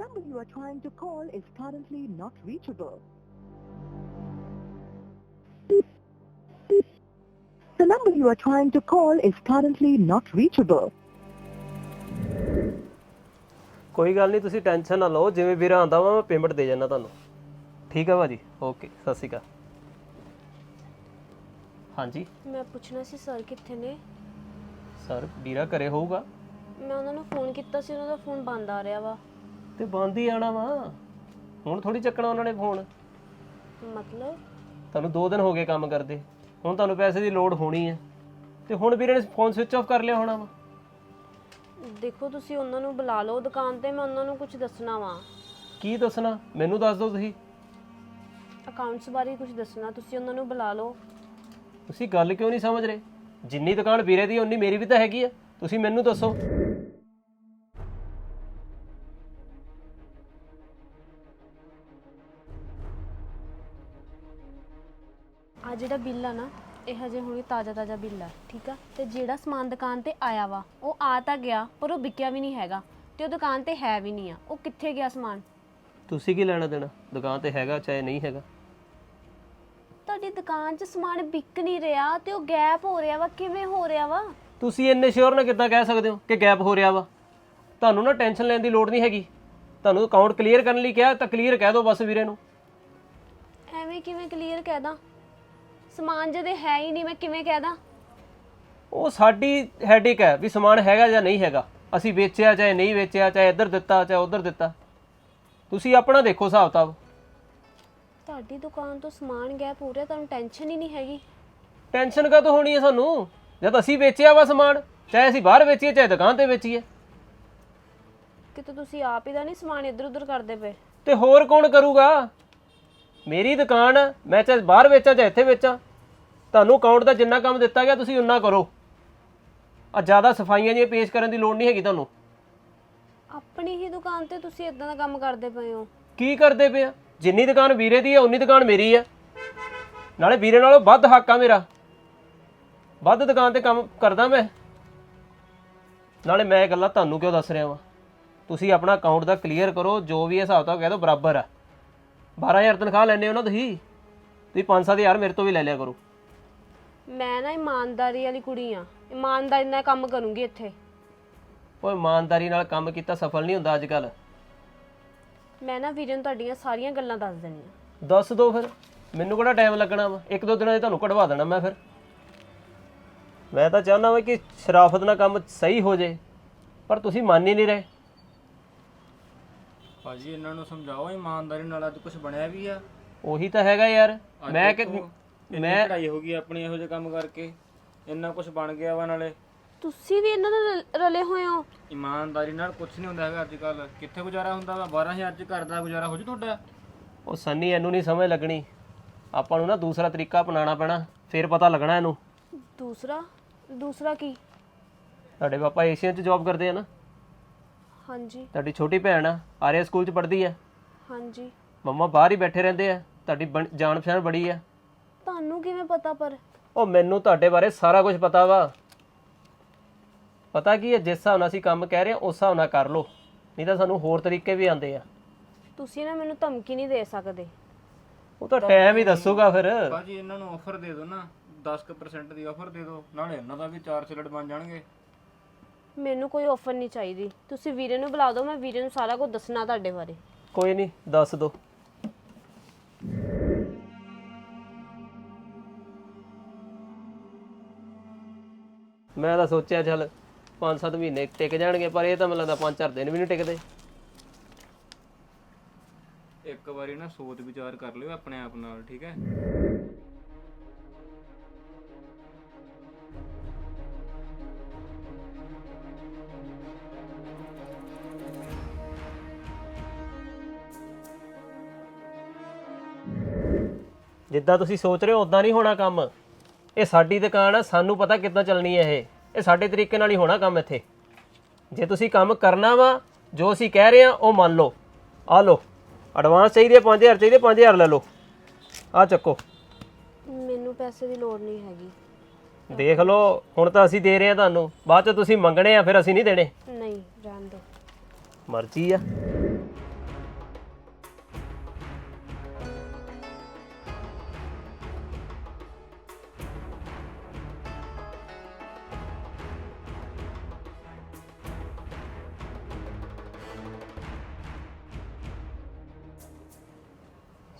number you are trying to call is currently not reachable. The number you are trying to call is currently not reachable. ਕੋਈ ਗੱਲ ਨਹੀਂ ਤੁਸੀਂ tension ਨਾ ਲਓ ਜਿਵੇਂ ਵੀਰਾ ਆਂਦਾ ਵਾ ਮੈਂ ਪੇਮੈਂਟ ਦੇ ਜਾਣਾ ਤੁਹਾਨੂੰ ਠੀਕ ਆ ਭਾਜੀ ਓਕੇ ਸਤਿ ਸ਼੍ਰੀ ਅਕਾਲ ਹਾਂਜੀ ਮੈਂ ਪੁੱਛਣਾ ਸੀ ਸਰ ਕਿੱਥੇ ਨੇ ਸਰ ਵੀਰਾ ਘਰੇ ਹੋਊਗਾ ਮੈਂ ਉਹਨਾਂ ਨੂੰ ਫੋਨ ਕੀਤਾ ਸੀ ਉਹਨਾਂ ਦਾ ਫੋਨ ਬੰਦ ਆ ਰਿਹਾ ਵਾ ਤੇ ਬੰਦ ਹੀ ਆਣਾ ਵਾ। ਹੁਣ ਥੋੜੀ ਚੱਕਣਾ ਉਹਨਾਂ ਨੇ ਫੋਨ। ਮਤਲਬ? ਤੁਹਾਨੂੰ 2 ਦਿਨ ਹੋ ਗਏ ਕੰਮ ਕਰਦੇ। ਹੁਣ ਤੁਹਾਨੂੰ ਪੈਸੇ ਦੀ ਲੋੜ ਹੋਣੀ ਹੈ। ਤੇ ਹੁਣ ਵੀਰੇ ਨੇ ਫੋਨ ਸਵਿਚ ਆਫ ਕਰ ਲਿਆ ਹੋਣਾ ਵਾ। ਦੇਖੋ ਤੁਸੀਂ ਉਹਨਾਂ ਨੂੰ ਬੁਲਾ ਲਓ ਦੁਕਾਨ ਤੇ ਮੈਂ ਉਹਨਾਂ ਨੂੰ ਕੁਝ ਦੱਸਣਾ ਵਾ। ਕੀ ਦੱਸਣਾ? ਮੈਨੂੰ ਦੱਸ ਦਿਓ ਤੁਸੀਂ। ਅਕਾਊਂਟਸ ਬਾਰੇ ਕੁਝ ਦੱਸਣਾ ਤੁਸੀਂ ਉਹਨਾਂ ਨੂੰ ਬੁਲਾ ਲਓ। ਤੁਸੀਂ ਗੱਲ ਕਿਉਂ ਨਹੀਂ ਸਮਝ ਰਹੇ? ਜਿੰਨੀ ਦੁਕਾਨ ਵੀਰੇ ਦੀ ਉਨੀ ਮੇਰੀ ਵੀ ਤਾਂ ਹੈਗੀ ਆ ਤੁਸੀਂ ਮੈਨੂੰ ਦੱਸੋ। ਆ ਜਿਹੜਾ ਬਿੱਲ ਆ ਨਾ ਇਹ ਹਜੇ ਹੁਣੀ ਤਾਜ਼ਾ ਤਾਜ਼ਾ ਬਿੱਲ ਆ ਠੀਕ ਆ? ਤੇ ਜਿਹੜਾ ਸਮਾਨ ਦੁਕਾਨ ਤੇ ਆਇਆ ਵਾ ਉਹ ਆ ਤਾਂ ਗਿਆ ਪਰ ਉਹ ਵਿਕਿਆ ਵੀ ਨਹੀਂ ਹੈਗਾ ਤੇ ਉਹ ਦੁਕਾਨ ਤੇ ਹੈ ਵੀ ਨਹੀਂ ਆ। ਉਹ ਕਿੱਥੇ ਗਿਆ ਸਮਾਨ? ਤੁਸੀਂ ਕੀ ਲੈਣਾ ਦੇਣਾ? ਦੁਕਾਨ ਤੇ ਹੈਗਾ ਚਾਹੇ ਨਹੀਂ ਹੈਗਾ? ਤੁਹਾਡੀ ਦੁਕਾਨ 'ਚ ਸਮਾਨ ਵਿਕ ਨਹੀਂ ਰਿਹਾ ਤੇ ਉਹ ਗੈਪ ਹੋ ਰਿਹਾ ਵਾ ਕਿਵੇਂ ਹੋ ਰਿਹਾ ਵਾ? ਤੁਸੀਂ ਇੰਨੇ ਸ਼ੋਰ ਨਾਲ ਕਿੱਦਾਂ ਕਹਿ ਸਕਦੇ ਹੋ ਕਿ ਗੈਪ ਹੋ ਰਿਹਾ ਵਾ? ਤੁਹਾਨੂੰ ਨਾ ਟੈਨਸ਼ਨ ਲੈਣ ਦੀ ਲੋੜ ਨਹੀਂ ਹੈਗੀ। ਤੁਹਾਨੂੰ ਅਕਾਊਂਟ ਕਲੀਅਰ ਕਰਨ ਲਈ ਕਿਹਾ ਤਾਂ ਕਲੀਅਰ ਕਹਿ ਦਿਓ ਬਸ ਵੀਰੇ ਨੂੰ। ਐਵੇਂ ਕਿਵੇਂ ਕਲੀਅਰ ਕਹਿ ਦਾਂ? ਸਮਾਨ ਜਦੇ ਹੈ ਹੀ ਨਹੀਂ ਮੈਂ ਕਿਵੇਂ ਕਹਿ ਦਾਂ? ਉਹ ਸਾਡੀ ਹੈਡਿਕ ਹੈ ਵੀ ਸਮਾਨ ਹੈਗਾ ਜਾਂ ਨਹੀਂ ਹੈਗਾ। ਅਸੀਂ ਵੇਚਿਆ ਚਾਹੇ ਨਹੀਂ ਵੇਚਿਆ ਚਾਹੇ ਇੱਧਰ ਦਿੱਤਾ ਚਾਹੇ ਉੱਧਰ ਦਿੱਤਾ। ਤੁਸੀਂ ਆਪਣਾ ਦੇਖੋ ਹਿਸਾਬ ਕਿਤਾਬ। ਤੁਹਾਡੀ ਦੁਕਾਨ ਤੋਂ ਸਮਾਨ ਹੋ ਰਿਹਾ ਤੁਹਾਨੂੰ ਟੈਨਸ਼ਨ ਹੀ ਨਹੀਂ ਹੈਗੀ? ਟੈਨਸ਼ਨ ਕਦੋਂ ਹੋਣੀ ਹੈ ਸਾਨੂੰ? ਜਦ ਅਸੀਂ ਵੇਚਿਆ ਵਾ ਸਮਾਨ ਚਾਹੇ ਅਸੀਂ ਬਾਹਰ ਵੇਚੀਏ ਚਾਹੇ ਦੁਕਾਨ ਤੇ ਵੇਚੀਏ। ਕਿਤੇ ਤੁਸੀਂ ਆਪ ਹੀ ਦਾ ਨਹੀਂ ਸਮਾਨ ਇੱਧਰ ਉੱਧਰ ਕਰਦੇ ਪਏ? ਤੇ ਹੋਰ ਕੌਣ ਕਰੂਗਾ? ਮੇਰੀ ਦੁਕਾਨ ਆ, ਮੈਂ ਚਾਹੇ ਬਾਹਰ ਵੇਚਾਂ ਚਾਹੇ ਇੱਥੇ ਵੇਚਾਂ। ਤੁਹਾਨੂੰ ਅਕਾਊਂਟ ਦਾ ਜਿੰਨਾ ਕੰਮ ਦਿੱਤਾ ਗਿਆ ਤੁਸੀਂ ਉਨਾ ਕਰੋ। ਆ ਜ਼ਿਆਦਾ ਸਫਾਈਆਂ ਜੀਆਂ ਪੇਸ਼ ਕਰਨ ਦੀ ਲੋੜ ਨਹੀਂ ਹੈਗੀ ਤੁਹਾਨੂੰ। ਆਪਣੀ ਹੀ ਦੁਕਾਨ ਤੇ ਤੁਸੀਂ ਇਦਾਂ ਦਾ ਕੰਮ ਕਰਦੇ ਪਏ ਹੋ। ਕੀ ਕਰਦੇ ਪਏ ਆ? ਜਿੰਨੀ ਦੁਕਾਨ ਵੀਰੇ ਦੀ ਹੈ ਉਨੀ ਦੁਕਾਨ ਮੇਰੀ ਆ। ਨਾਲੇ ਵੀਰੇ ਨਾਲੋਂ ਵੱਧ ਹੱਕ ਆ ਮੇਰਾ। ਵੱਧ ਦੁਕਾਨ ਤੇ ਕੰਮ ਕਰਦਾ ਮੈਂ। ਨਾਲੇ ਮੈਂ ਇਹ ਗੱਲਾਂ ਤੁਹਾਨੂੰ ਕਿਉਂ ਦੱਸ ਰਿਹਾ ਵਾਂ? ਤੁਸੀਂ ਆਪਣਾ ਅਕਾਊਂਟ ਦਾ ਕਲੀਅਰ ਕਰੋ ਜੋ ਵੀ ਹਿਸਾਬ ਤਾਂ ਕਹਿ ਦੋ ਬਰਾਬਰ ਆ। 12000 ਤਨਖਾਹ ਲੈਣੇ ਹੋ ਨਾ ਤੁਸੀਂ ਤੁਸੀਂ 5-7000 ਮੇਰੇ ਤੋਂ ਵੀ ਲੈ ਲਿਆ ਕਰੋ। ਮੈਂ ਨਾ ਇਮਾਨਦਾਰੀ ਵਾਲੀ ਕੁੜੀ ਆ ਇਮਾਨਦਾਰੀ ਨਾਲ ਕੰਮ ਕਰੂੰਗੀ ਇੱਥੇ। ਉਹ ਇਮਾਨਦਾਰੀ ਨਾਲ ਕੰਮ ਕੀਤਾ ਸਫਲ ਨਹੀਂ ਹੁੰਦਾ ਅੱਜ ਕੱਲ ਮੈਂ ਨਾ ਵੀਰੇ ਨੂੰ ਤੁਹਾਡੀਆਂ ਸਾਰੀਆਂ ਗੱਲਾਂ ਦੱਸ ਦੇਣੀਆਂ ਦੱਸ ਦੋ ਫਿਰ ਮੈਨੂੰ ਕਿਹੜਾ ਟਾਈਮ ਲੱਗਣਾ ਵਾ? ਇੱਕ ਦੋ ਦਿਨਾਂ 'ਚ ਤੁਹਾਨੂੰ ਕਢਵਾ ਦੇਣਾ ਮੈਂ ਫਿਰ। ਮੈਂ ਤਾਂ ਚਾਹੁੰਦਾ ਵਾਂ ਕਿ ਸ਼ਰਾਫਤ ਨਾਲ ਕੰਮ ਸਹੀ ਹੋ ਜੇ ਪਰ ਤੁਸੀਂ ਮੰਨ ਹੀ ਨਹੀਂ ਰਹੇ। ਭਾਜੀ ਇਹਨਾਂ ਨੂੰ ਸਮਝਾਓ ਇਮਾਨਦਾਰੀ ਨਾਲ ਅੱਜ ਕੁਝ ਬਣਿਆ ਵੀ ਆ। ਉਹੀ ਤਾਂ ਹੈਗਾ ਯਾਰ। ਮੈਂ ਕਿ ਮੈਂ ਪੜਾਈ ਹੋ ਗਈ ਆਪਣੀ ਇਹੋ ਜਿਹੇ ਕੰਮ ਕਰਕੇ। ਇੰਨਾ ਕੁਝ ਬਣ ਗਿਆ ਵਾ ਨਾਲੇ। ਤੁਸੀਂ ਵੀ ਇਹਨਾਂ ਨਾਲ ਰਲ- ਰਲੇ ਹੋਏ ਹੋ। ਇਮਾਨਦਾਰੀ ਨਾਲ ਕੁਝ ਨਹੀਂ ਹੁੰਦਾ ਹੈਗਾ ਅੱਜ ਕੱਲ ਕਿੱਥੇ ਗੁਜ਼ਾਰਾ ਹੁੰਦਾ ਵਾ? 12000 ਚ ਘਰ ਦਾ ਗੁਜ਼ਾਰਾ ਹੋ ਜੂ ਤੁਹਾਡਾ। ਉਹ ਸੰਨੀ ਇਹਨੂੰ ਨਹੀਂ ਸਮਝ ਲੱਗਣੀ। ਆਪਾਂ ਨੂੰ ਨਾ ਦੂਸਰਾ ਤਰੀਕਾ ਅਪਣਾਉਣਾ ਪੈਣਾ। ਫਿਰ ਪਤਾ ਲੱਗਣਾ ਇਹਨੂੰ। ਦੂਸਰਾ? ਦੂਸਰਾ ਕੀ? ਤੁਹਾਡੇ ਪਾਪਾ ਏਸ਼ੀਅਨ 'ਚ ਜੌਬ ਕਰਦੇ ਆ ਨਾ। ਹਾਂਜੀ। ਤੁਹਾਡੀ ਛੋਟੀ ਭੈਣ ਆ ਆਰਿਆ ਸਕੂਲ 'ਚ ਪੜ੍ਹਦੀ ਆ? ਹਾਂਜੀ। ਮੰਮਾ ਬਾਹਰ ਹੀ ਬੈਠੇ ਰਹਿੰਦੇ ਆ ਤੁਹਾਡੀ ਬਣ- ਜਾਣ ਪਛਾਣ ਬੜੀ ਆ। ਤੁਹਾਨੂੰ ਕਿਵੇਂ ਪਤਾ ਪਰ? ਉਹ ਮੈਨੂੰ ਤੁਹਾਡੇ ਬਾਰੇ ਸਾਰਾ ਕੁਝ ਪਤਾ ਵਾ। ਪਤਾ ਕੀ ਹੈ ਜਿਸ ਹਿਸਾਬ ਨਾਲ ਅਸੀਂ ਕੰਮ ਕਹਿ ਰਹੇ ਹਾਂ ਉਸ ਹਿਸਾਬ ਨਾਲ ਕਰ ਲਓ। ਨਹੀਂ ਤਾਂ ਸਾਨੂੰ ਹੋਰ ਤਰੀਕੇ ਵੀ ਆਉਂਦੇ ਆ। ਤੁਸੀਂ ਨਾ ਮੈਨੂੰ ਧਮਕੀ ਨਹੀਂ ਦੇ ਸਕਦੇ। ਉਹ ਤਾਂ ਟਾਈਮ ਹੀ ਦੱਸੂਗਾ ਫਿਰ। ਭਾਜੀ ਇਹਨਾਂ ਨੂੰ ਆਫਰ ਦੇ ਦਿਓ ਨਾ 10% ਦੀ ਆਫਰ ਦੇ ਦਿਓ। ਨਾਲੇ ਇਹਨਾਂ ਦਾ ਵੀ ਚਾਰ ਸਿਲਟ ਬਣ ਜਾਣਗੇ। ਮੈਨੂੰ ਕੋਈ ਆਫਰ ਨਹੀਂ ਚਾਹੀਦੀ। ਤੁਸੀਂ ਵੀਰੇ ਨੂੰ ਬੁਲਾ ਦਿਓ ਮੈਂ ਵੀਰੇ ਨੂੰ ਸਾਰਾ ਕੁਝ ਦੱਸਣਾ ਤੁਹਾਡੇ ਬਾਰੇ। ਕੋਈ ਨਹੀਂ ਦੱਸ ਦੋ ਮੈਂ ਤਾਂ ਸੋਚਿਆ ਚੱਲ 5-7 ਮਹੀਨੇ ਟਿਕ ਜਾਣਗੇ ਪਰ ਇਹ ਤਾਂ ਮੈਨੂੰ ਲੱਗਦਾ 5-4 ਦਿਨ ਵੀ ਨਹੀਂ ਟਿਕਦੇ। ਇੱਕ ਵਾਰੀ ਨਾ ਸੋਚ ਵਿਚਾਰ ਕਰ ਲਿਓ ਆਪਣੇ ਆਪ ਨਾਲ ਠੀਕ ਹੈ? ਜਿੱਦਾਂ ਤੁਸੀਂ ਸੋਚ ਰਹੇ ਹੋ ਉਦਾਂ ਨਹੀਂ ਹੋਣਾ ਕੰਮ। ਇਹ ਸਾਡੀ ਦੁਕਾਨ ਆ ਸਾਨੂੰ ਪਤਾ ਕਿੱਦਾਂ ਚੱਲਣੀ ਹੈ ਇਹ। ਇਹ ਸਾਡੇ ਤਰੀਕੇ ਨਾਲ ਹੀ ਹੋਣਾ ਕੰਮ ਇੱਥੇ। ਜੇ ਤੁਸੀਂ ਕੰਮ ਕਰਨਾ ਵਾ ਜੋ ਅਸੀਂ ਕਹਿ ਰਹੇ ਆ ਉਹ ਮੰਨ ਲਓ। ਆ ਲਓ ਐਡਵਾਂਸ ਚਾਹੀਦੀ ਹੈ 5000 ਚਾਹੀਦੀ ਹੈ 5000 ਲੈ ਲਓ। ਆ ਚੱਕੋ। ਮੈਨੂੰ ਪੈਸੇ ਦੀ ਲੋੜ ਨਹੀਂ ਹੈਗੀ। ਦੇਖ ਲਓ ਹੁਣ ਤਾਂ ਅਸੀਂ ਦੇ ਰਹੇ ਆ ਤੁਹਾਨੂੰ। ਬਾਅਦ ਚ ਤੁਸੀਂ ਮੰਗਣੇ ਆ ਫਿਰ ਅਸੀਂ ਨਹੀਂ ਦੇਣੇ। ਨਹੀਂ ਰਹਿਣ ਦਿਓ। ਮਰਜ਼ੀ ਆ।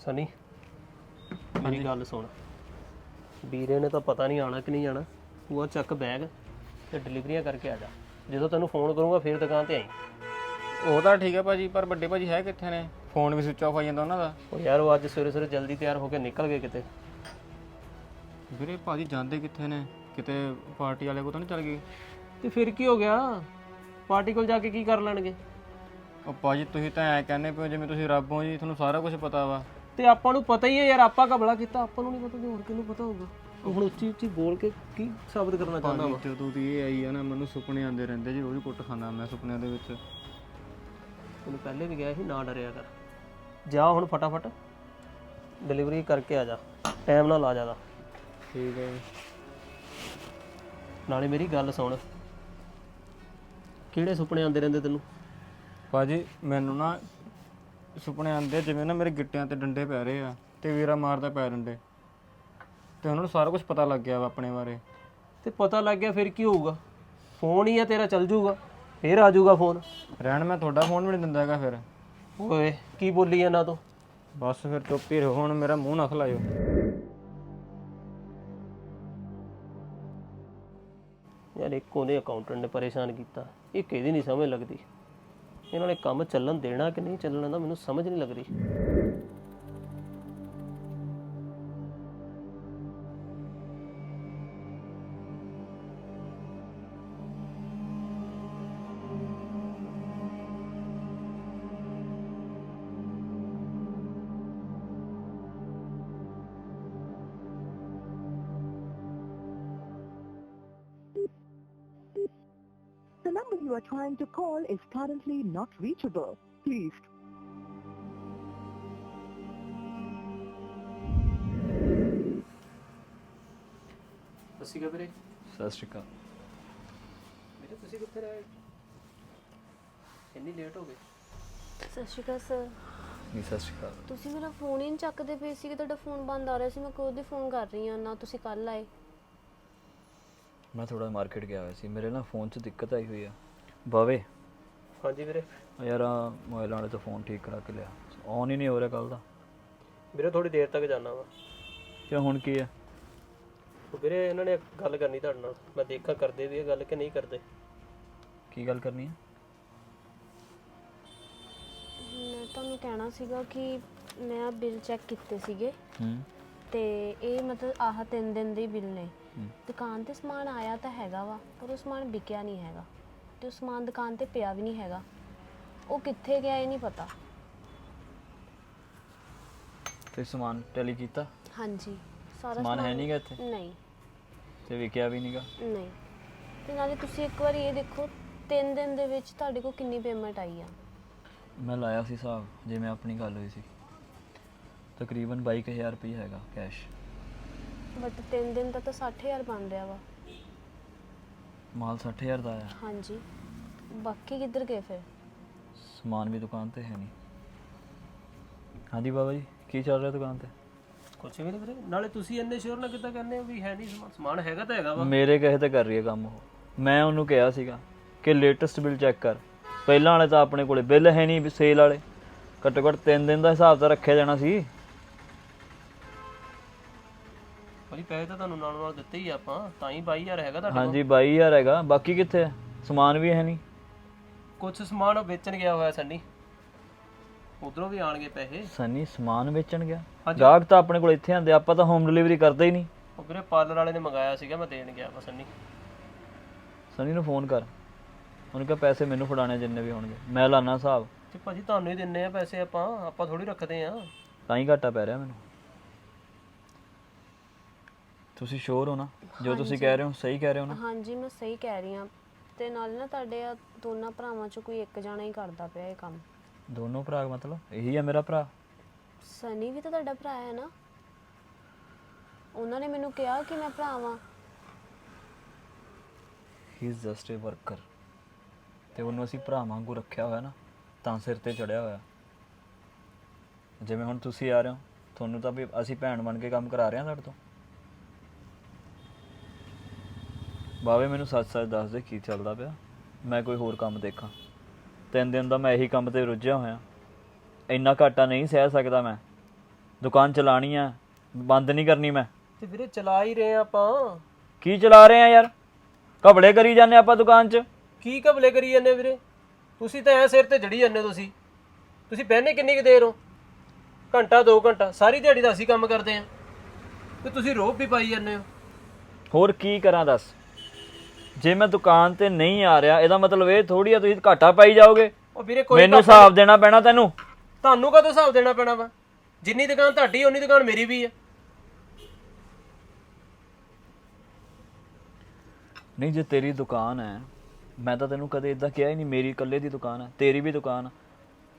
ਸਨੀ? ਮੇਰੀ ਗੱਲ ਸੁਣ। ਵੀਰੇ ਨੇ ਤਾਂ ਪਤਾ ਨਹੀਂ ਆਣਾ ਕਿ ਨਹੀਂ ਆਣਾ ਤੂੰ ਆ ਚੱਕ ਬੈਗ ਤੇ ਡਿਲੀਵਰੀਆਂ ਕਰਕੇ ਆ ਜਾ। ਜਦੋਂ ਤੈਨੂੰ ਫੋਨ ਕਰੂੰਗਾ ਫਿਰ ਦੁਕਾਨ ਤੇ ਆਈ। ਉਹ ਤਾਂ ਠੀਕ ਹੈ ਭਾਜੀ ਪਰ ਵੱਡੇ ਭਾਜੀ ਹੈ ਕਿੱਥੇ ਨੇ? ਫੋਨ ਵੀ ਸਵਿਚ ਆਫ ਆ ਜਾਂਦਾ ਉਹਨਾਂ ਦਾ। ਉਹ ਯਾਰ ਉਹ ਅੱਜ ਸਵੇਰੇ ਸਵੇਰੇ ਜਲਦੀ ਤਿਆਰ ਹੋ ਕੇ ਨਿਕਲ ਗਏ ਕਿਤੇ। ਵੀਰੇ ਭਾਜੀ ਜਾਂਦੇ ਕਿੱਥੇ ਨੇ? ਕਿਤੇ ਪਾਰਟੀ ਵਾਲੇ ਕੋ ਤਾਂ ਨਹੀਂ ਚੱਲ ਗਏ? ਤੇ ਫਿਰ ਕੀ ਹੋ ਗਿਆ? ਪਾਰਟੀ ਕੋਲ ਜਾ ਕੇ ਕੀ ਕਰ ਲੈਣਗੇ? ਉਹ ਭਾਜੀ ਤੁਸੀਂ ਤਾਂ ਐ ਕਹਿੰਦੇ ਪਿਓ ਜਿਵੇਂ ਤੁਸੀਂ ਰੱਬ ਹੋ ਜੀ ਤੁਹਾਨੂੰ ਸਾਰਾ ਕੁਝ ਪਤਾ ਵਾ। ਤੇ ਆਪਾਂ ਨੂੰ ਪਤਾ ਹੀ ਹੈ ਯਾਰ ਆਪਾਂ ਕਬਲਾ ਕੀਤਾ ਆਪਾਂ ਨੂੰ ਨਹੀਂ ਪਤਾ ਤੇ ਹੋਰ ਕਿਹਨੂੰ ਪਤਾ ਹੋਊਗਾ। ਉਹ ਹੁਣ ਉੱਚੀ ਉੱਚੀ ਬੋਲ ਕੇ ਕੀ ਸਾਬਤ ਕਰਨਾ ਚਾਹੁੰਦਾ ਵਾ? ਜਦੋਂ ਦੀ ਇਹ ਆਈ ਆ ਨਾ ਮੈਨੂੰ ਸੁਪਨੇ ਆਉਂਦੇ ਰਹਿੰਦੇ ਜੀ ਰੋਜ਼ ਕੁੱਟ ਖਾਂਦਾ ਮੈਂ ਸੁਪਨਿਆਂ ਦੇ ਵਿੱਚ। ਤੈਨੂੰ ਪਹਿਲੇ ਵੀ ਗਿਆ ਸੀ ਨਾ ਡਰਿਆ ਕਰ। ਜਾ ਹੁਣ ਫਟਾਫਟ ਡਿਲੀਵਰੀ ਕਰਕੇ ਆ ਜਾ। ਟਾਈਮ ਨਾਲ ਆ ਜਾਦਾ ਠੀਕ ਹੈ ਨਾਲੇ ਮੇਰੀ ਗੱਲ ਸੁਣ। ਕਿਹੜੇ ਸੁਪਨੇ ਆਉਂਦੇ ਰਹਿੰਦੇ ਤੈਨੂੰ? ਭਾਜੀ ਮੈਨੂੰ ਨਾ ਸੁਪਨੇ ਆਉਂਦੇ ਜਿਵੇਂ ਨਾ ਮੇਰੇ ਗਿੱਟਿਆਂ ਤੇ ਡੰਡੇ ਪੈ ਰਹੇ ਆ ਤੇ ਵੀਰਾ ਮਾਰਦਾ ਪੈ ਡੰਡੇ। ਤੇ ਉਹਨਾਂ ਨੂੰ ਸਾਰਾ ਕੁਝ ਪਤਾ ਲੱਗ ਗਿਆ ਵਾ ਆਪਣੇ ਬਾਰੇ। ਤੇ ਪਤਾ ਲੱਗ ਗਿਆ ਫਿਰ ਕੀ ਹੋਊਗਾ? ਫੋਨ ਹੀ ਆ ਤੇਰਾ ਚੱਲ ਜਾਊਗਾ ਫਿਰ ਆ ਜਾਊਗਾ ਫੋਨ। ਰਹਿਣ ਮੈਂ ਤੁਹਾਡਾ ਫੋਨ ਵੀ ਨਹੀਂ ਦਿੰਦਾ ਹੈਗਾ ਫਿਰ। ਓਏ ਕੀ ਬੋਲੀ ਇਹਨਾਂ ਤੋਂ? ਬਸ ਫਿਰ ਚੁੱਪ ਹੀ ਰਹੋ ਹੁਣ ਮੇਰਾ ਮੂੰਹ ਨਾ ਖਲਾਇਓ ਯਾਰ ਇੱਕ ਉਹਨੇ ਅਕਾਊਂਟੈਂਟ ਨੇ ਪਰੇਸ਼ਾਨ ਕੀਤਾ। ਇਹ ਕਿਹਦੀ ਨਹੀਂ ਸਮਝ ਲੱਗਦੀ? ਇਹਨਾਂ ਨੇ ਕੰਮ ਚੱਲਣ ਦੇਣਾ ਕਿ ਨਹੀਂ ਚੱਲਣ ਦਾ ਮੈਨੂੰ ਸਮਝ ਨਹੀਂ ਲੱਗ ਰਹੀ। Currently not reachable. Please. ਅਸੀਂ ਵੀਰੇ। ਸਤਿ ਸ਼੍ਰੀ ਅਕਾਲ। ਵੀਰੇ ਤੁਸੀਂ ਕਿੱਥੇ ਰਹੇ? ਇੰਨੀ ਲੇਟ ਹੋ ਗਏ। ਸਤਿ ਸ਼੍ਰੀ ਅਕਾਲ ਸਰ। ਜੀ ਸਤਿ ਸ਼੍ਰੀ ਅਕਾਲ। ਤੁਸੀਂ ਮੇਰਾ ਫੋਨ ਹੀ ਨਹੀਂ ਚੱਕਦੇ ਪਏ ਸੀ ਕਿ ਤੁਹਾਡਾ ਫੋਨ ਬੰਦ ਆ ਰਿਹਾ ਸੀ। ਮੈਂ ਫੋਨ ਕਰ ਰਹੀ ਹਾਂ ਨਾ ਤੁਸੀਂ ਕੱਲ ਆਏ। ਮੈਂ ਥੋੜਾ ਮਾਰਕੀਟ ਗਿਆ ਹੋਇਆ ਸੀ। ਮੇਰੇ ਨਾ ਫੋਨ 'ਚ ਦਿੱਕਤ ਆਈ ਹੋਈ ਆ। ਬਾਵੇ ਹਾਂਜੀ ਵੀਰੇ। ਉਹ ਯਾਰ ਮੋਬਾਈਲ ਵਾਲੇ ਤੋਂ ਫੋਨ ਠੀਕ ਕਰਾ ਕੇ ਲਿਆ। ਆਨ ਹੀ ਨਹੀਂ ਹੋ ਰਿਹਾ ਕੱਲ ਦਾ। ਵੀਰੇ ਥੋੜੀ ਦੇਰ ਤੱਕ ਜਾਣਾ ਵਾ। ਕਿ ਹੁਣ ਕੀ ਹੈ? ਉਹ ਵੀਰੇ ਇਹਨਾਂ ਨੇ ਗੱਲ ਕਰਨੀ ਤੁਹਾਡੇ ਨਾਲ। ਮੈਂ ਦੇਖਾਂ ਕਰਦੇ ਵੀ ਇਹ ਗੱਲ ਕਿ ਨਹੀਂ ਕਰਦੇ। ਕੀ ਗੱਲ ਕਰਨੀ ਹੈ? ਮੈਂ ਤੁਹਾਨੂੰ ਕਹਿਣਾ ਸੀਗਾ ਕਿ ਮੈਂ ਆ ਬਿੱਲ ਚੈੱਕ ਕੀਤੇ ਸੀਗੇ। ਹੂੰ। ਤੇ ਇਹ ਮਤਲਬ ਆਹ ਤਿੰਨ ਦਿਨ ਦੇ ਬਿੱਲ ਨੇ। ਦੁਕਾਨ ਤੇ ਸਮਾਨ ਆਇਆ ਤਾਂ ਹੈਗਾ ਵਾ ਪਰ ਉਹ ਸਮਾਨ ਵਿਕਿਆ ਨਹੀਂ ਹੈਗਾ। ਤੇ ਉਹ ਸਮਾਨ ਦੁਕਾਨ ਤੇ ਪਿਆ ਵੀ ਨਹੀਂ ਹੈਗਾ। ਉਹ ਕਿੱਥੇ ਗਿਆ ਇਹ ਨਹੀਂ ਪਤਾ। ਤੇ ਸਮਾਨ ਟੈਲੀ ਕੀਤਾ? ਹਾਂਜੀ। ਸਾਰਾ ਸਮਾਨ ਹੈ ਨਹੀਂਗਾ ਇੱਥੇ? ਨਹੀਂ। ਤੇ ਵਿਕਿਆ ਵੀ ਨਹੀਂਗਾ ਨਹੀਂ। ਤੇ ਨਾਲੇ ਤੁਸੀਂ ਇੱਕ ਵਾਰੀ ਇਹ ਦੇਖੋ ਤਿੰਨ ਦਿਨ ਦੇ ਵਿੱਚ ਤੁਹਾਡੇ ਕੋਲ ਕਿੰਨੀ ਪੇਮੈਂਟ ਆਈ ਆ। ਮੈਂ ਲਾਇਆ ਸੀ ਹਿਸਾਬ ਜਿਵੇਂ ਆਪਣੀ ਗੱਲ ਹੋਈ ਸੀ। ਤਕਰੀਬਨ 22000 ਰੁਪਏ ਹੈਗਾ ਕੈਸ਼ ਬਟ ਤਿੰਨ ਦਿਨ ਦਾ ਤਾਂ 60000 ਬਣ ਰਿਹਾ ਵਾ। ਮਾਲ 60000 ਦਾ ਆਇਆ। ਹਾਂਜੀ। ਬਾਕੀ ਕਿੱਧਰ ਗਏ ਫਿਰ? ਸਮਾਨ ਵੀ ਦੁਕਾਨ ਤੇ ਹੈ ਨਹੀਂ। ਹਾਂਜੀ ਬਾਬਾ ਜੀ ਕੀ ਚੱਲ ਰਿਹਾ ਦੁਕਾਨ ਤੇ? ਕੁਛ ਵੀ ਨਹੀਂ ਵੀਰੇ ਨਾਲੇ ਤੁਸੀਂ ਇੰਨੇ ਸ਼ੋਰ ਨਾਲ ਕਿੱਦਾਂ ਕਹਿੰਦੇ ਹੋ ਵੀ ਹੈ ਨਹੀਂ ਸਮਾਨ? ਸਮਾਨ ਹੈਗਾ ਤਾਂ ਹੈਗਾ ਵਾ। ਮੇਰੇ ਕਹੇ ਤੇ ਕਰ ਰਹੀ ਹੈ ਕੰਮ ਉਹ। ਮੈਂ ਉਹਨੂੰ ਕਿਹਾ ਸੀਗਾ ਕਿ ਲੇਟੈਸਟ ਬਿੱਲ ਚੈੱਕ ਕਰ। ਪਹਿਲਾਂ ਵਾਲੇ ਤਾਂ ਆਪਣੇ ਕੋਲੇ ਬਿੱਲ ਹੈ ਨਹੀਂ ਸੇਲ ਵਾਲੇ। ਘੱਟੋ ਘੱਟ 3 ਦਿਨ ਦਾ ਹਿਸਾਬ ਤਾਂ ਰੱਖਿਆ ਜਾਣਾ ਸੀ। ਭਾਜੀ ਪੈਸੇ ਤਾਂ ਤੁਹਾਨੂੰ ਨਾਲ ਨਾਲ ਦਿੱਤੇ ਹੀ ਆ ਆਪਾਂ ਤਾਂ ਹੀ 22000 ਹੈਗਾ ਤੁਹਾਡੇ ਹਾਂਜੀ 22000 ਹੈਗਾ। ਬਾਕੀ ਕਿੱਥੇ ਹੈ ਸਮਾਨ ਵੀ ਹੈ ਨਹੀਂ। ਕੁਝ ਸਮਾਨ ਉਹ ਵੇਚਣ ਗਿਆ ਹੋਇਆ ਸੰਨੀ। ਉਧਰੋਂ ਵੀ ਆਣਗੇ ਪੈਸੇ। ਸਨੀ ਸਮਾਨ ਵੇਚਣ ਗਿਆ? ਹਾਂਜੀ। ਗਾਹਕ ਤਾਂ ਆਪਣੇ ਕੋਲ ਇੱਥੇ ਆਂਦੇ ਆਪਾਂ ਤਾਂ ਹੋਮ ਡਿਲੀਵਰੀ ਕਰਦੇ ਹੀ ਨਹੀਂ। ਉਹ ਵੀਰੇ ਪਾਰਲਰ ਵਾਲੇ ਨੇ ਮੰਗਾਇਆ ਸੀਗਾ ਮੈਂ ਦੇਣ ਗਿਆ ਵਾ ਸੰਨੀ। ਸਨੀ ਨੂੰ ਫੋਨ ਕਰ। ਉਹਨੂੰ ਕਹ ਪੈਸੇ ਮੈਨੂੰ ਫੜਾਣੇ ਜਿੰਨੇ ਵੀ ਹੋਣਗੇ। ਮੈਂ ਲਾਣਾ ਹਿਸਾਬ। ਤੇ ਭਾਜੀ ਤੁਹਾਨੂੰ ਹੀ ਦਿੰਨੇ ਆ ਪੈਸੇ ਆਪਾਂ। ਆਪਾਂ ਥੋੜੀ ਰੱਖਦੇ ਆ। ਤਾਂ ਹੀ ਘਾਟਾ ਪੈ ਰਿਹਾ ਮੈਨੂੰ। ਤੁਸੀਂ ਸ਼ੋਰ ਹੋ ਨਾ? ਜੋ ਤੁਸੀਂ ਕਹਿ ਰਹੇ ਹੋ ਸਹੀ ਕਹਿ ਰਹੇ ਹੋ ਨਾ? ਹਾਂਜੀ ਮੈਂ ਸਹੀ ਕਹਿ ਰਹੀ ਹਾਂ। ਤੇ ਨਾਲ ਨਾ ਤੁਹਾਡੇ ਆ ਦੋਨਾਂ ਭਰਾਵਾਂ ਚੋਂ ਕੋਈ ਇੱਕ ਜਾਣਾ ਹੀ ਕਰਦਾ ਪਿਆ ਇਹ ਕੰਮ। ਦੋਨੋਂ ਭਰਾ ਮਤਲਬ? ਇਹੀ ਹੈ ਮੇਰਾ ਭਰਾ? ਸਨੀ ਵੀ ਤਾਂ ਤੁਹਾਡਾ ਭਰਾ ਹੈ ਨਾ? ਉਹਨਾਂ ਨੇ ਮੈਨੂੰ ਕਿਹਾ ਕਿ ਮੈਂ ਭਰਾ ਵਾਂ। He is just a worker ਤੇ ਉਹਨੂੰ ਅਸੀਂ ਭਰਾ ਵਾਂਗੂ ਰੱਖਿਆ ਹੋਇਆ ਨਾ ਤਾਂ ਸਿਰ ਤੇ ਚੜਿਆ ਹੋਇਆ। ਜਿਵੇਂ ਹੁਣ ਤੁਸੀਂ ਆ ਰਹੇ ਹੋ ਤੁਹਾਨੂੰ ਤਾਂ ਵੀ ਅਸੀਂ ਭੈਣ ਬਣ ਕੇ ਕੰਮ ਕਰਾ ਰਹੇ ਹਾਂ ਤੁਹਾਡੇ ਤੋਂ। ਬਾਵੇ ਮੈਨੂੰ ਸੱਚ ਸੱਚ ਦੱਸ ਦੇ ਕੀ ਚੱਲਦਾ ਪਿਆ। ਮੈਂ ਕੋਈ ਹੋਰ ਕੰਮ ਦੇਖਾਂ। ਤਿੰਨ ਦਿਨ ਦਾ ਮੈਂ ਇਹੀ ਕੰਮ ਤੇ ਰੁੱਝਿਆ ਹੋਇਆ। ਇੰਨਾ ਘਾਟਾ ਨਹੀਂ ਸਹਿ ਸਕਦਾ ਮੈਂ। ਦੁਕਾਨ ਚਲਾਣੀ ਆ ਬੰਦ ਨਹੀਂ ਕਰਨੀ ਮੈਂ। ਤੇ ਵੀਰੇ ਚਲਾ ਹੀ ਰਹੇ ਆਪਾਂ। ਕੀ ਚਲਾ ਰਹੇ ਆ ਯਾਰ? ਘਬੜੇ ਕਰੀ ਜਾਂਦੇ ਆਪਾਂ ਦੁਕਾਨ 'ਚ। ਕੀ ਕਬਲੇ ਕਰੀ ਜਾਂਦੇ ਵੀਰੇ? ਤੁਸੀਂ ਤਾਂ ਐ ਸਿਰ ਤੇ ਜੜੀ ਜਾਂਦੇ ਹੋ ਤੁਸੀਂ। ਤੁਸੀਂ ਬਹਿਨੇ ਕਿੰਨੀ ਕੁ ਦੇਰ ਹੋ? ਘੰਟਾ 2 ਘੰਟਾ ਸਾਰੀ ਦਿਹਾੜੀ ਦਾ ਅਸੀਂ ਕੰਮ ਕਰਦੇ ਆ। ਤੇ ਤੁਸੀਂ ਰੋਬ ਵੀ ਪਾਈ ਜਾਂਦੇ ਹੋ। ਹੋਰ ਕੀ ਕਰਾਂ ਦੱਸ? ਜੇ ਮੈਂ ਦੁਕਾਨ ਤੇ ਨਹੀਂ ਆ ਰਿਹਾ ਇਹਦਾ ਮਤਲਬ ਇਹ ਥੋੜੀ ਆ ਤੁਸੀਂ ਘਾਟਾ ਪਾਈ ਜਾਓਗੇ। ਉਹ ਵੀਰੇ ਕੋਈ ਮੈਨੂੰ ਹਿਸਾਬ ਦੇਣਾ ਪੈਣਾ ਤੈਨੂੰ। ਤੁਹਾਨੂੰ ਕਦੋਂ ਹਿਸਾਬ ਦੇਣਾ ਪੈਣਾ ਵਾ? ਜਿੰਨੀ ਦੁਕਾਨ ਤੁਹਾਡੀ ਓਨੀ ਦੁਕਾਨ ਮੇਰੀ ਵੀ ਆ। ਨਹੀਂ ਜੇ ਤੇਰੀ ਦੁਕਾਨ ਹੈ ਮੈਂ ਤਾਂ ਤੈਨੂੰ ਕਦੇ ਇਦਾਂ ਕਿਹਾ ਹੀ ਨਹੀਂ ਮੇਰੀ ਇਕੱਲੇ ਦੀ ਦੁਕਾਨ ਹੈ ਤੇਰੀ ਵੀ ਦੁਕਾਨ ਆ।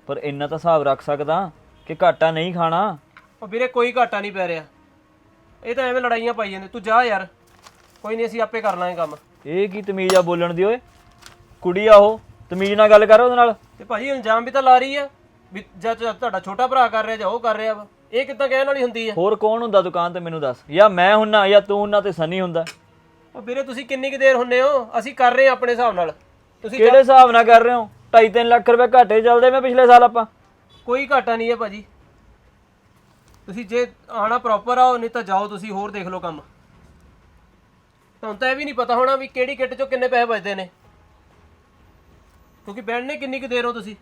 ਪਰ ਇੰਨਾ ਤਾਂ ਹਿਸਾਬ ਰੱਖ ਸਕਦਾ ਕਿ ਘਾਟਾ ਨਹੀਂ ਖਾਣਾ। ਉਹ ਵੀਰੇ ਕੋਈ ਘਾਟਾ ਨਹੀਂ ਪੈ ਰਿਹਾ। ਇਹ ਤਾਂ ਐਵੇਂ ਲੜਾਈਆਂ ਪਾਈ ਜਾਂਦੇ। ਤੂੰ ਜਾ ਯਾਰ। ਕੋਈ ਨਹੀਂ ਅਸੀਂ ਆਪੇ ਕਰ ਲਾਂਗੇ ਕੰਮ। ਇਹ ਕੀ ਤਮੀਜ਼ ਆ ਬੋਲਣ ਦੀ ਓਏ? ਕੁੜੀ ਆ ਉਹ ਤਮੀਜ਼ ਨਾਲ ਗੱਲ ਕਰ ਉਹਦੇ ਨਾਲ। ਤੇ ਭਾਜੀ ਇਲਜ਼ਾਮ ਵੀ ਤਾਂ ਲਾ ਰਹੀ ਆ ਵੀ ਜਾਂ ਜਾਂ ਤੁਹਾਡਾ ਛੋਟਾ ਭਰਾ ਕਰ ਰਿਹਾ ਜਾਂ ਉਹ ਕਰ ਰਿਹਾ ਵਾ। ਇਹ ਕਿੱਦਾਂ ਕਹਿਣ ਵਾਲੀ ਹੁੰਦੀ ਆ? ਹੋਰ ਕੌਣ ਹੁੰਦਾ ਦੁਕਾਨ ਤੇ ਮੈਨੂੰ ਦੱਸ? ਜਾਂ ਮੈਂ ਹੁੰਨਾ ਜਾਂ ਤੂੰ ਹੁੰਨਾ ਤੇ ਸਨੀ ਹੁੰਦਾ। ਉਹ ਵੀਰੇ ਤੁਸੀਂ ਕਿੰਨੀ ਕੁ ਦੇਰ ਹੁੰਨੇ ਹੋ? ਅਸੀਂ ਕਰ ਰਹੇ ਆਪਣੇ ਹਿਸਾਬ ਨਾਲ। ਤੁਸੀਂ ਕਿਹੜੇ ਹਿਸਾਬ ਨਾਲ ਕਰ ਰਹੇ ਹੋ? 2.5 ਲੱਖ ਰੁਪਏ ਘਾਟੇ ਚੱਲਦੇ ਮੈਂ ਪਿਛਲੇ ਸਾਲ ਆਪਾਂ। ਕੋਈ ਘਾਟਾ ਨਹੀਂ ਹੈ ਭਾਜੀ। ਤੁਸੀਂ ਜੇ ਆਣਾ ਪ੍ਰੋਪਰ ਆਓ ਨਹੀਂ ਤਾਂ ਜਾਓ ਤੁਸੀਂ ਹੋਰ ਦੇਖ ਲਓ ਕੰਮ। ਤੁਹਾਨੂੰ ਤਾਂ ਇਹ ਵੀ ਨਹੀਂ ਪਤਾ ਹੋਣਾ ਵੀ ਕਿਹੜੀ ਕਿੱਟ ਚੋਂ ਕਿੰਨੇ ਪੈਸੇ ਬਚਦੇ ਨੇ। ਕਿਉਂਕਿ ਬੈਠਨੇ ਕਿੰਨੀ ਕੁ ਦੇਰ ਹੋ ਤੁਸੀਂ।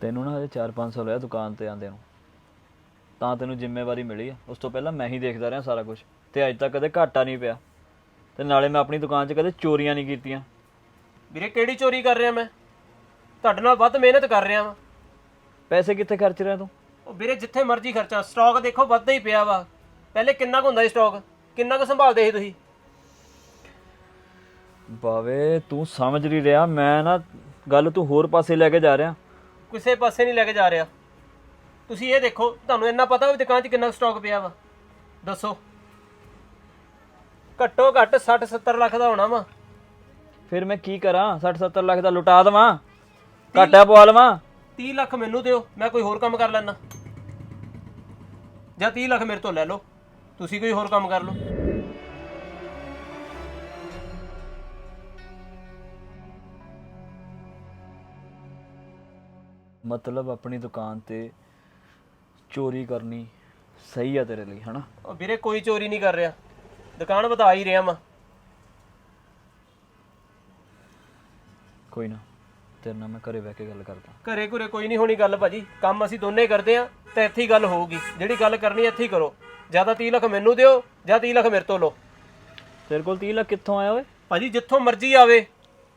ਤੈਨੂੰ ਨਾ ਹਜੇ 4-500 ਲਿਆ ਦੁਕਾਨ ਤੇ ਆਂਦੇ ਨੂੰ। ਤਾਂ ਤੈਨੂੰ ਜ਼ਿੰਮੇਵਾਰੀ ਮਿਲੀ ਆ। ਉਸ ਤੋਂ ਪਹਿਲਾਂ ਮੈਂ ਹੀ ਦੇਖਦਾ ਰਿਹਾ ਸਾਰਾ ਕੁਝ ਤੇ ਅੱਜ ਤੱਕ ਕਦੇ ਘਾਟਾ ਨਹੀਂ ਪਿਆ। ਤੇ ਨਾਲੇ ਮੈਂ ਆਪਣੀ ਦੁਕਾਨ 'ਚ ਕਦੇ ਚੋਰੀਆਂ ਨਹੀਂ ਕੀਤੀਆਂ। ਵੀਰੇ ਕਿਹੜੀ ਚੋਰੀ ਕਰ ਰਿਹਾ ਮੈਂ? ਤੁਹਾਡੇ ਨਾਲ ਵੱਧ ਮਿਹਨਤ ਕਰ ਰਿਹਾ ਵਾਂ। ਪੈਸੇ ਕਿੱਥੇ ਖਰਚ ਰਿਹਾ ਤੂੰ? ਉਹ ਵੀਰੇ ਜਿੱਥੇ ਮਰਜ਼ੀ ਖਰਚਾ। ਸਟਾਕ ਦੇਖੋ ਵੱਧਦਾ ਹੀ ਪਿਆ ਵਾ। ਪਹਿਲੇ ਕਿੰਨਾ ਕੁ ਹੁੰਦਾ ਸੀ ਸਟਾਕ ਕਿੰਨਾ ਕੁ ਸੰਭਾਲਦੇ ਸੀ ਤੁਸੀਂ? ਬਾਵੇ ਤੂੰ ਸਮਝ ਨਹੀਂ ਰਿਹਾ ਮੈਂ ਨਾ ਗੱਲ ਤੂੰ ਹੋਰ ਪਾਸੇ ਲੈ ਕੇ ਜਾ ਰਿਹਾ। ਕਿਸੇ ਪਾਸੇ ਨਹੀਂ ਲੈ ਕੇ ਜਾ ਰਿਹਾ। ਤੁਸੀਂ ਇਹ ਦੇਖੋ ਤੁਹਾਨੂੰ ਇੰਨਾ ਪਤਾ ਵੀ ਦੁਕਾਨ 'ਚ ਕਿੰਨਾ ਸਟਾਕ ਪਿਆ ਵਾ। ਦੱਸੋ। ਘੱਟੋ ਘੱਟ 60 70 ਲੱਖ ਦਾ ਹੋਣਾ ਵਾ। ਫਿਰ ਮੈਂ ਕੀ ਕਰਾਂ? 60-70 ਲੱਖ ਦਾ ਲੁਟਾ ਦੇਵਾਂ? ਘਾਟਾ ਪਵਾ ਲਵਾਂ? 30 ਲੱਖ ਮੈਨੂੰ ਦਿਓ ਮੈਂ ਕੋਈ ਹੋਰ ਕੰਮ ਕਰ ਲੈਣਾ ਜਾਂ 30 ਲੱਖ ਮੇਰੇ ਤੋਂ ਲੈ ਲਓ। ਤੁਸੀਂ ਕੋਈ ਹੋਰ ਕੰਮ ਕਰ ਲਓ। ਮਤਲਬ ਆਪਣੀ ਦੁਕਾਨ ਤੇ ਚੋਰੀ ਕਰਨੀ ਸਹੀ ਆ ਤੇਰੇ ਲਈ ਹਨਾ? ਉਹ ਵੀਰੇ ਕੋਈ ਚੋਰੀ ਨਹੀਂ ਕਰ ਰਿਹਾ। ਦੁਕਾਨ ਵਧਾ ਹੀ ਰਿਹਾ ਮੈਂ ਕੋਈ ਨਾ ਤੇਰੇ ਨਾਲ ਮੈਂ ਘਰੇ ਬਹਿ ਕੇ ਗੱਲ ਕਰਦਾ। ਘਰੇ ਘੁਰੇ ਕੋਈ ਨਹੀਂ ਹੋਣੀ ਗੱਲ ਭਾਜੀ। ਕੰਮ ਅਸੀਂ ਦੋਨੇ ਕਰਦੇ ਆ ਤਾਂ ਇੱਥੇ ਹੀ ਗੱਲ ਹੋਊਗੀ। ਜਿਹੜੀ ਗੱਲ ਕਰਨੀ ਇੱਥੇ ਹੀ ਕਰੋ। ਜਾਂ ਤਾਂ 30 ਲੱਖ ਮੈਨੂੰ ਦਿਓ ਜਾਂ 30 ਲੱਖ ਮੇਰੇ ਤੋਂ ਲਓ। ਤੇਰੇ ਕੋਲ 30 ਲੱਖ ਕਿੱਥੋਂ ਆਇਆ ਓਏ? ਭਾਜੀ ਜਿੱਥੋਂ ਮਰਜ਼ੀ ਆਵੇ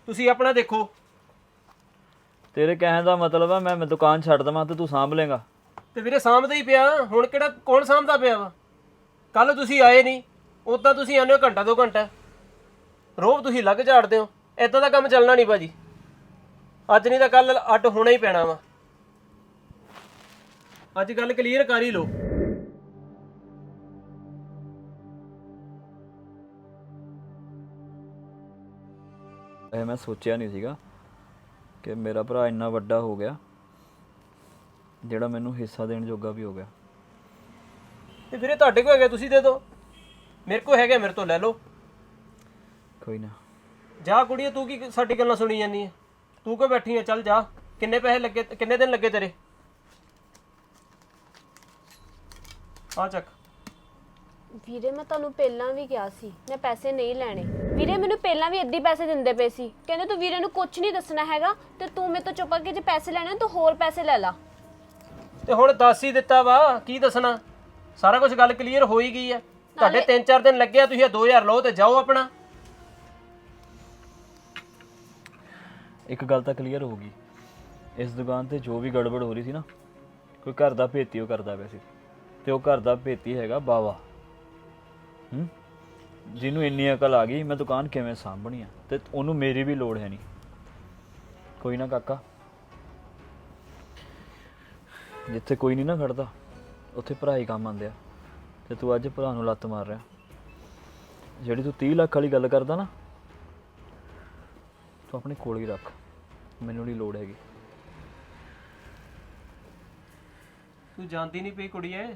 ਤੁਸੀਂ ਆਪਣਾ ਦੇਖੋ। ਤੇਰੇ ਕਹਿਣ ਦਾ ਮਤਲਬ ਆ ਮੈਂ ਮੈਂ ਦੁਕਾਨ ਛੱਡ ਦਵਾਂ ਤੇ ਤੂੰ ਸਾਂਭ ਲੇਗਾ। ਤੇ ਵੀਰੇ ਸਾਂਭਦਾ ਹੀ ਪਿਆ ਹੁਣ ਕਿਹੜਾ ਕੌਣ ਸਾਂਭਦਾ ਪਿਆ ਵਾ? ਕੱਲ ਤੁਸੀਂ ਆਏ ਨਹੀਂ ਉਦਾਂ ਤੁਸੀਂ ਆਉਂਦੇ ਹੋ ਘੰਟਾ ਦੋ ਘੰਟਾ। ਰੋਬ ਤੁਸੀਂ ਲੱਗ ਝਾੜਦੇ ਹੋ ਇਦਾਂ ਦਾ ਕੰਮ ਚੱਲਣਾ ਨਹੀਂ ਭਾਜੀ। ਅੱਜ ਨਹੀਂ ਤਾਂ ਕੱਲ ਅੱਡ ਹੋਣਾ ਹੀ ਪੈਣਾ ਵਾ। ਅੱਜ ਗੱਲ ਕਲੀਅਰ ਕਰ ਹੀ ਲਓ। ਇਹ ਮੈਂ ਸੋਚਿਆ ਨਹੀਂ ਸੀਗਾ ਕਿ ਮੇਰਾ ਭਰਾ ਇੰਨਾ ਵੱਡਾ ਹੋ ਗਿਆ ਜਿਹੜਾ ਮੈਨੂੰ ਹਿੱਸਾ ਦੇਣ ਜੋਗਾ ਵੀ ਹੋ ਗਿਆ। ਤੇ ਵੀਰੇ ਤੁਹਾਡੇ ਕੋਲ ਹੈਗਾ ਤੁਸੀਂ ਦੇ ਦਿਓ। ਮੇਰੇ ਕੋਲ ਹੈਗਾ ਮੇਰੇ ਤੋਂ ਲੈ ਲਓ। ਕੋਈ ਨਾ। ਜਾ ਕੁੜੀਏ ਤੂੰ ਕੀ ਸਾਡੀ ਗੱਲਾਂ ਸੁਣੀ ਜਾਂਦੀ ਹੈ ਤੂੰ ਕਿਉਂ ਬੈਠੀ ਹੈ ਚੱਲ ਜਾ। ਕਿੰਨੇ ਪੈਸੇ ਲੱਗੇ ਕਿੰਨੇ ਦਿਨ ਲੱਗੇ ਤੇਰੇ? ਆ ਚੱਕ। ਵੀਰੇ ਮੈਂ ਤੁਹਾਨੂੰ ਪਹਿਲਾਂ ਵੀ ਕਿਹਾ ਸੀ ਮੈਂ ਪੈਸੇ ਨਹੀਂ ਲੈਣੇ। ਵੀਰੇ ਮੈਨੂੰ ਪਹਿਲਾਂ ਵੀ ਅੱਧੀ ਪੈਸੇ ਦਿੰਦੇ ਪਏ ਸੀ। ਕਹਿੰਦੇ ਤੂੰ ਵੀਰੇ ਨੂੰ ਕੁਝ ਨਹੀਂ ਦੱਸਣਾ ਹੈਗਾ ਤੇ ਤੂੰ ਮੇਰੇ ਤੋਂ ਚੁੱਪ ਕੇ ਜੇ ਪੈਸੇ ਲੈਣੇ ਤੂੰ ਹੋਰ ਪੈਸੇ ਲੈ ਲਾ। ਤੇ ਹੁਣ ਦੱਸ ਹੀ ਦਿੱਤਾ ਵਾ ਕੀ ਦੱਸਣਾ? ਸਾਰਾ ਕੁਝ ਗੱਲ ਕਲੀਅਰ ਹੋ ਹੀ ਗਈ ਆ ਤੁਹਾਡੇ 3-4 ਦਿਨ ਲੱਗੇ ਆ ਤੁਸੀਂ ਇਹ 2000 ਲਓ ਤੇ ਜਾਓ ਆਪਣਾ। ਇੱਕ ਗੱਲ ਤਾਂ ਕਲੀਅਰ ਹੋ ਗਈ। ਇਸ ਦੁਕਾਨ ਤੇ ਜੋ ਵੀ ਗੜਬੜ ਹੋ ਰਹੀ ਸੀ ਨਾ ਕੋਈ ਘਰ ਦਾ ਭੇਤੀ ਉਹ ਕਰਦਾ ਪਿਆ ਸੀ। ਤੇ ਉਹ ਘਰ ਦਾ ਭੇਤੀ ਹੈਗਾ ਬਾਵਾ। ਹੂੰ? ਜਿਹਨੂੰ ਇੰਨੀ ਅਕਲ ਆ ਗਈ, ਮੈਂ ਦੁਕਾਨ ਕਿਵੇਂ ਸਾਂਭਣੀ ਆ? ਤੇ ਉਹਨੂੰ ਮੇਰੀ ਵੀ ਲੋੜ ਹੈ ਨਹੀਂ ਕੋਈ ਨਾ ਕਾਕਾ। ਜਿੱਥੇ ਕੋਈ ਨਹੀਂ ਨਾ ਖੜਦਾ, ਉੱਥੇ ਭਰਾ ਹੀ ਕੰਮ ਆਉਂਦੇ ਆ। ਤੇ ਤੂੰ ਅੱਜ ਭਰਾ ਨੂੰ ਲੱਤ ਮਾਰ ਰਿਹਾ। ਜਿਹੜੀ ਤੂੰ 30 ਲੱਖ ਵਾਲੀ ਗੱਲ ਕਰਦਾ ਨਾ, ਤੂੰ ਆਪਣੇ ਕੋਲ ਹੀ ਰੱਖ। ਮੈਨੂੰ ਨਹੀਂ ਲੋੜ ਹੈਗੀ। ਤੂੰ ਜਾਂਦੀ ਨਹੀਂ ਪਈ ਕੁੜੀਏ।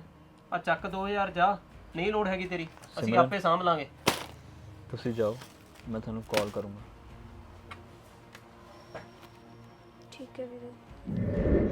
ਆ ਚੱਕ 2000 ਜਾ। ਨਹੀਂ ਲੋੜ ਹੈਗੀ ਤੇਰੀ। ਅਸੀਂ ਸਿਮਰਨ। ਆਪੇ ਸਾਂਭ ਲਾਂਗੇ। ਤੁਸੀਂ ਜਾਓ ਮੈਂ ਤੁਹਾਨੂੰ ਕਾਲ ਕਰੂੰਗਾ। ਠੀਕ ਹੈ ਵੀਰੇ।